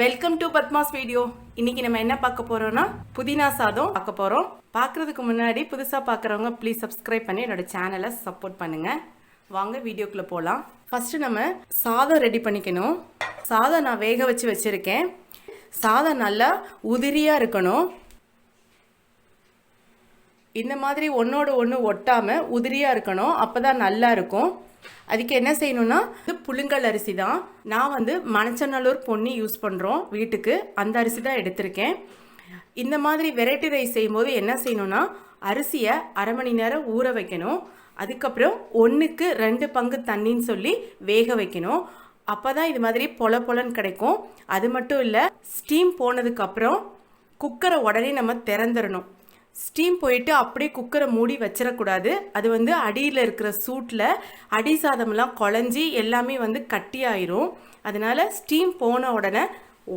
Welcome to Padma's video இன்னைக்கு நம்ம என்ன பார்க்க போறோம்னா புதினா சாதம் பார்க்க போறோம். பார்க்கறதுக்கு முன்னாடி புதுசா பார்க்குறவங்க ப்ளீஸ் சப்ஸ்கிரைப் பண்ணி என்னோட சேனலை சப்போர்ட் பண்ணுங்க. வாங்க வீடியோக்குள்ள போகலாம் ஃபர்ஸ்ட் நம்ம சாதம் ரெடி பண்ணிக்கணும். சாதம் நான் வேக வச்சு வச்சிருக்கேன். சாதம் நல்லா உதிரியா இருக்கணும். இந்த மாதிரி ஒன்றோட ஒன்று ஒட்டாமல் உதிரியாக இருக்கணும். அப்போ தான் நல்லா இருக்கும். அதுக்கு என்ன செய்யணும்னா இது புழுங்கல் அரிசி தான். நான் வந்து மணச்சநல்லூர் பொன்னி யூஸ் பண்ணுறோம் வீட்டுக்கு. அந்த அரிசி தான் எடுத்திருக்கேன். இந்த மாதிரி வெரைட்டி ரைஸ் செய்யும்போது என்ன செய்யணும்னா அரிசியை அரை மணி நேரம் ஊற வைக்கணும். அதுக்கப்புறம் ஒன்றுக்கு ரெண்டு பங்கு தண்ணின்னு சொல்லி வேக வைக்கணும். அப்போ தான் இது மாதிரி பொல பொலன்னு கிடைக்கும். அது மட்டும் இல்லை ஸ்டீம் போனதுக்கப்புறம் குக்கரை உடனே நம்ம திறந்துடணும் ஸ்டீம் போயிட்டு அப்படியே குக்கரை மூடி வச்சிடக்கூடாது. அது வந்து அடியில் இருக்கிற சூட்டில் அடி சாதம்லாம் குழஞ்சி எல்லாமே வந்து கட்டியாயிரும். அதனால ஸ்டீம் போன உடனே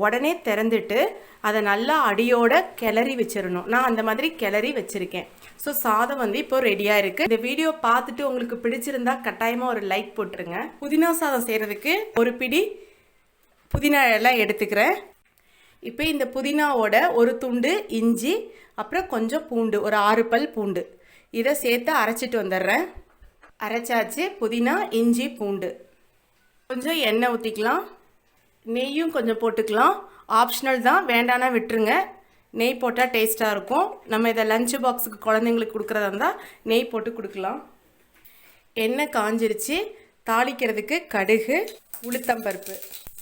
உடனே திறந்துட்டு அதை நல்லா அடியோட கிளறி வச்சிடணும். நான் அந்த மாதிரி கிளறி வச்சுருக்கேன். ஸோ சாதம் வந்து இப்போ ரெடியாக இருக்குது இந்த வீடியோ பார்த்துட்டு உங்களுக்கு பிடிச்சிருந்தா கட்டாயமாக ஒரு லைக் போட்டுருங்க. புதினா சாதம் செய்கிறதுக்கு ஒரு பிடி புதினா எல்லாம் எடுத்துக்கிறேன். இப்போ இந்த புதினாவோட ஒரு துண்டு இஞ்சி அப்புறம் கொஞ்சம் பூண்டு ஒரு ஆறு பல் பூண்டு. இதை சேர்த்து அரைச்சிட்டு வந்துடுறேன். அரைச்சாச்சு புதினா இஞ்சி பூண்டு. கொஞ்சம் எண்ணெய் ஊற்றிக்கலாம் நெய்யும் கொஞ்சம் போட்டுக்கலாம். ஆப்ஷனல் தான் வேண்டானா விட்டுருங்க. நெய் போட்டால் டேஸ்ட்டாக இருக்கும். நம்ம இதை லஞ்ச் பாக்ஸுக்கு குழந்தைங்களுக்கு கொடுக்குறதா இருந்தால் நெய் போட்டு கொடுக்கலாம். எண்ணெய் காஞ்சிருச்சு. தாளிக்கிறதுக்கு கடுகு உளுத்தம்பருப்பு.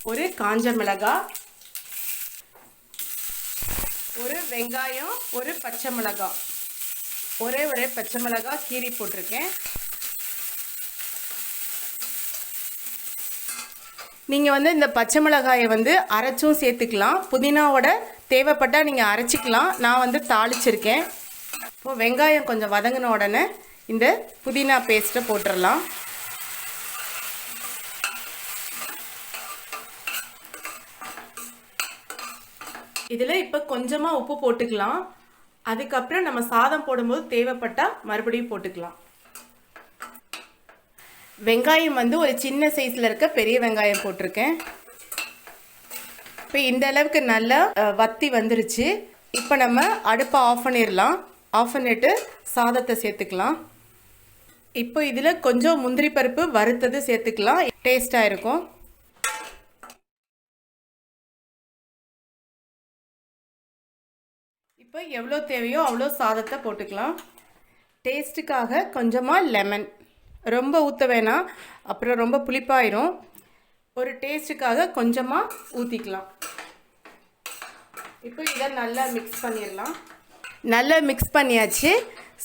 ஒரு காஞ்ச மிளகாய் ஒரு வெங்காயம் ஒரு பச்சை மிளகாய். ஒரே ஒரே பச்சை மிளகாய் கீரி போட்டிருக்கேன். நீங்கள் வந்து இந்த பச்சை மிளகாயை வந்து அரைச்சும் சேர்த்துக்கலாம். புதினாவோட தேவைப்பட்டால் நீங்கள் அரைச்சிக்கலாம். நான் வந்து தாளிச்சிருக்கேன். இப்போது வெங்காயம் கொஞ்சம் வதங்கின உடனே இந்த புதினா பேஸ்ட்டை போட்டுடலாம் இதில் இப்போ கொஞ்சமாக உப்பு போட்டுக்கலாம். அதுக்கப்புறம் நம்ம சாதம் போடும்போது தேவைப்பட்டால் மறுபடியும் போட்டுக்கலாம். வெங்காயம் வந்து ஒரு சின்ன சைஸில் இருக்க பெரிய வெங்காயம் போட்டிருக்கேன். இப்போ இந்த அளவுக்கு நல்லா வத்தி வந்துருச்சு. இப்போ நம்ம அடுப்பை ஆஃப் பண்ணிடலாம் ஆஃப் பண்ணிட்டு சாதத்தை சேர்த்துக்கலாம். இப்போ இதில் கொஞ்சம் முந்திரி பருப்பு வறுத்தது சேர்த்துக்கலாம். டேஸ்ட்டாக இருக்கும். இப்போ எவ்வளோ தேவையோ அவ்வளோ சாதத்தை போட்டுக்கலாம். டேஸ்ட்டுக்காக கொஞ்சமாக லெமன் ரொம்ப ஊற்ற வேணாம். அப்புறம் ரொம்ப புளிப்பாயிரும். ஒரு டேஸ்ட்டுக்காக கொஞ்சமாக ஊற்றிக்கலாம் இப்போ இதை நல்லா மிக்ஸ் பண்ணிடலாம். நல்லா மிக்ஸ் பண்ணியாச்சு.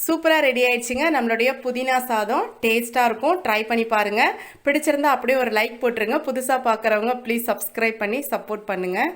சூப்பராக ரெடி ஆயிடுச்சுங்க. நம்மளுடைய புதினா சாதம் டேஸ்ட்டாக இருக்கும். ட்ரை பண்ணி பாருங்கள் பிடிச்சிருந்தா அப்படியே ஒரு லைக் போட்டுருங்க. புதுசாக பார்க்குறவங்க ப்ளீஸ் சப்ஸ்கிரைப் பண்ணி சப்போர்ட் பண்ணுங்கள்